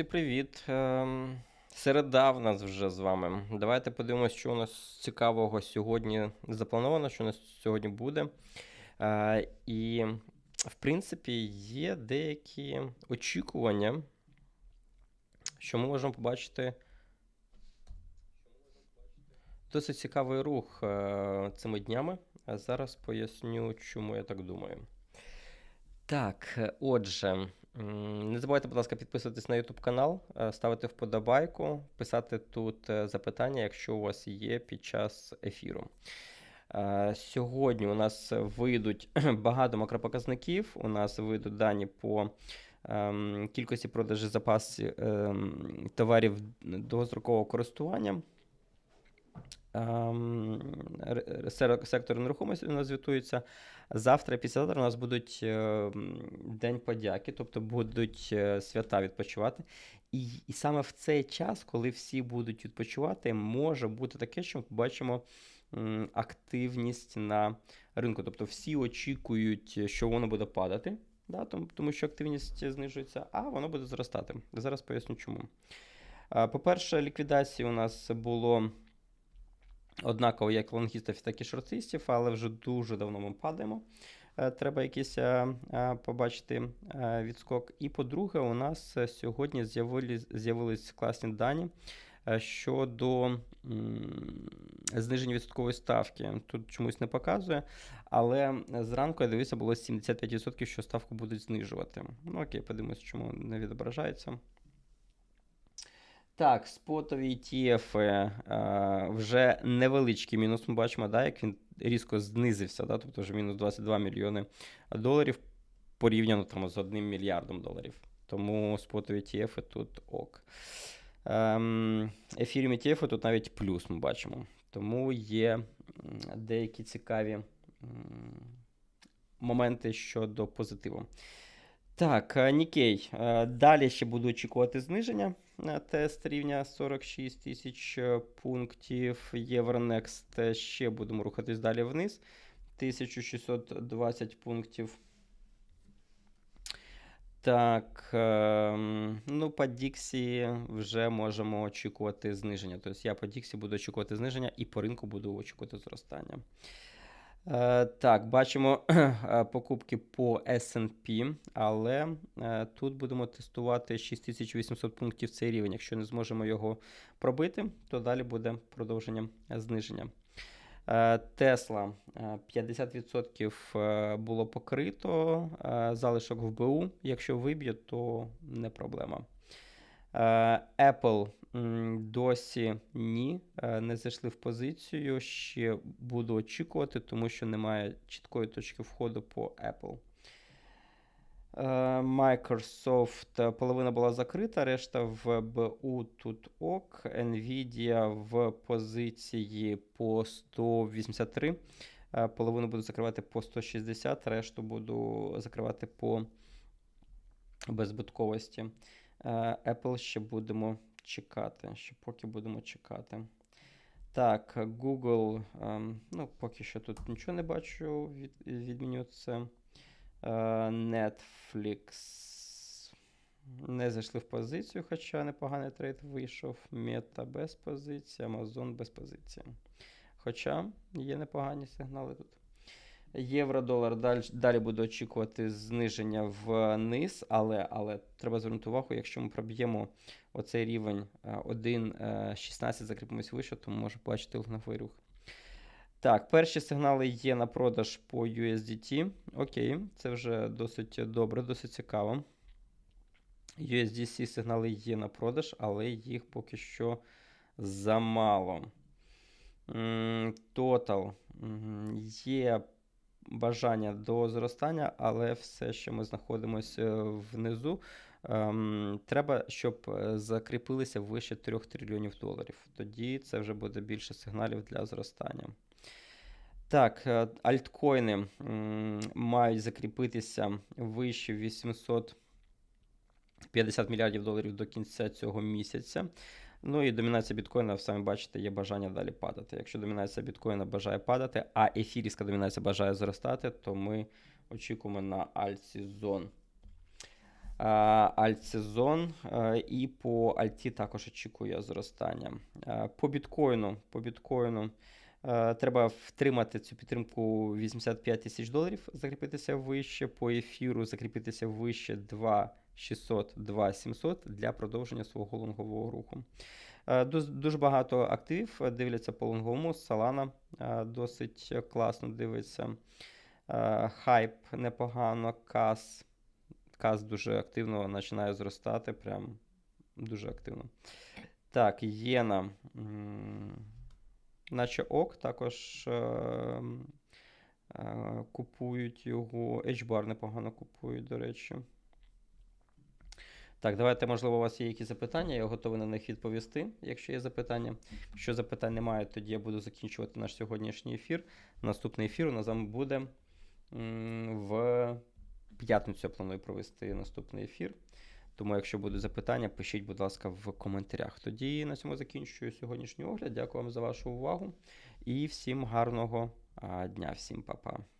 Друзі, привіт! Ем, Середа в нас вже з вами. Давайте подивимося, що у нас цікавого сьогодні заплановано, що у нас сьогодні буде. Е, І, в принципі, є деякі очікування, що ми можемо побачити досить цікавий рух е, цими днями. Зараз поясню, чому я так думаю. Так, е, отже, не забувайте, будь ласка, підписуватись на YouTube канал, е, ставити вподобайку, писати тут е, запитання, якщо у вас є під час ефіру. Е, Сьогодні у нас вийдуть багато макропоказників. У нас вийдуть дані по ем, кількості продажі запасів ем, товарів довгострокового користування. Сектор нерухомості у нас звітується. Завтра післязавтра у нас будуть е, День подяки, тобто будуть е, свята відпочивати. І, і саме в цей час, коли всі будуть відпочивати, може бути таке, що ми побачимо активність на ринку. Тобто всі очікують, що воно буде падати, да, тому, тому що активність знижується, а воно буде зростати. Зараз поясню чому. По-перше, ліквідації у нас було однаково як лонгістів, так і шортистів, але вже дуже давно ми падаємо. Е, Треба якийсь е, е, побачити відскок. І по-друге, у нас сьогодні з'явились, класні дані щодо зниження відсоткової ставки. Тут чомусь не показує, але зранку я дивився, було 75%, що ставку будуть знижувати. Ну окей, подивимось, чому не відображається. Так, спотові ETF е, вже невеличкий мінус. Ми бачимо, да, як він різко знизився, да, тобто вже мінус 22 мільйони доларів порівняно там, з 1 мільярдом доларів. Тому спотові ETF тут ок. Ем, Ефірім ETF тут навіть плюс ми бачимо. Тому є деякі цікаві моменти щодо позитиву. Так, е, Нікей. Е, Далі ще буду очікувати зниження. Е, Тест рівня 46 тисяч пунктів. Євронекст ще будемо рухатись далі вниз. 1620 пунктів. Так, ну по Діксі вже можемо очікувати зниження. Тобто я по Діксі буду очікувати зниження і по ринку буду очікувати зростання. Е, Так, бачимо е, покупки по S&P, але е, тут будемо тестувати 6800 пунктів цей рівень. Якщо не зможемо його пробити, то далі буде продовження зниження. Тесла е, 50% е, було покрито, залишок в БУ. Якщо виб'є, то не проблема. Е, Apple досі ні, е, не зайшли в позицію. Ще буду очікувати, тому що немає чіткої точки входу по Apple. Е, Microsoft половина була закрита, решта в БУ тут ок. Nvidia в позиції по 183. Е, Половину буду закривати по 160, решту буду закривати по беззбитковості. Е, Apple ще будемо чекати. Ще поки будемо чекати. Так, Google, ем, ну, поки що тут нічого не бачу, від, відміню це. Е, Netflix. Не зайшли в позицію, хоча непоганий трейд вийшов. Meta без позиції, Amazon без позиції. Хоча є непогані сигнали тут. Євро-долар далі, далі буде очікувати зниження вниз, але, але треба звернути увагу, якщо ми проб'ємо оцей рівень е, 1.16, закріпимось вище, то може бачити легновий рух. Так, перші сигнали є на продаж по USDT. Окей, це вже досить добре, досить цікаво. USDC сигнали є на продаж, але їх поки що замало. Total. Є бажання до зростання, але все ще ми знаходимося внизу. Ем, треба, щоб е, закріпилися вище 3 трильйонів доларів. Тоді це вже буде більше сигналів для зростання. Так, е, альткоїни м, мають закріпитися вище 850 мільярдів доларів до кінця цього місяця. Ну і домінація біткоїна, самі бачите, є бажання далі падати. Якщо домінація біткоїна бажає падати, а ефірівська домінація бажає зростати, то ми очікуємо на альтсезон. альтсезон. Е, І по альті також очікую зростання. Е, По біткоїну, по біткоїну е, треба втримати цю підтримку 85 тисяч доларів, закріпитися вище, по ефіру закріпитися вище 2600, 2700 для продовження свого лонгового руху. Е, Дуже багато активів е, дивляться по лонговому. Solana е, досить класно дивиться. Хайп непогано, кас. Кас дуже активно починає зростати. Прям дуже активно. Так, Єна. Наче ок, також е, е, купують його. HBAR непогано купують, до речі. Так, давайте, можливо, у вас є якісь запитання, я готовий на них відповісти, якщо є запитання. Якщо запитань немає, тоді я буду закінчувати наш сьогоднішній ефір. Наступний ефір у нас буде в п'ятницю. Я планую провести наступний ефір. Тому, якщо будуть запитання, пишіть, будь ласка, в коментарях. Тоді на цьому закінчую сьогоднішній огляд. Дякую вам за вашу увагу і всім гарного дня, всім па-па.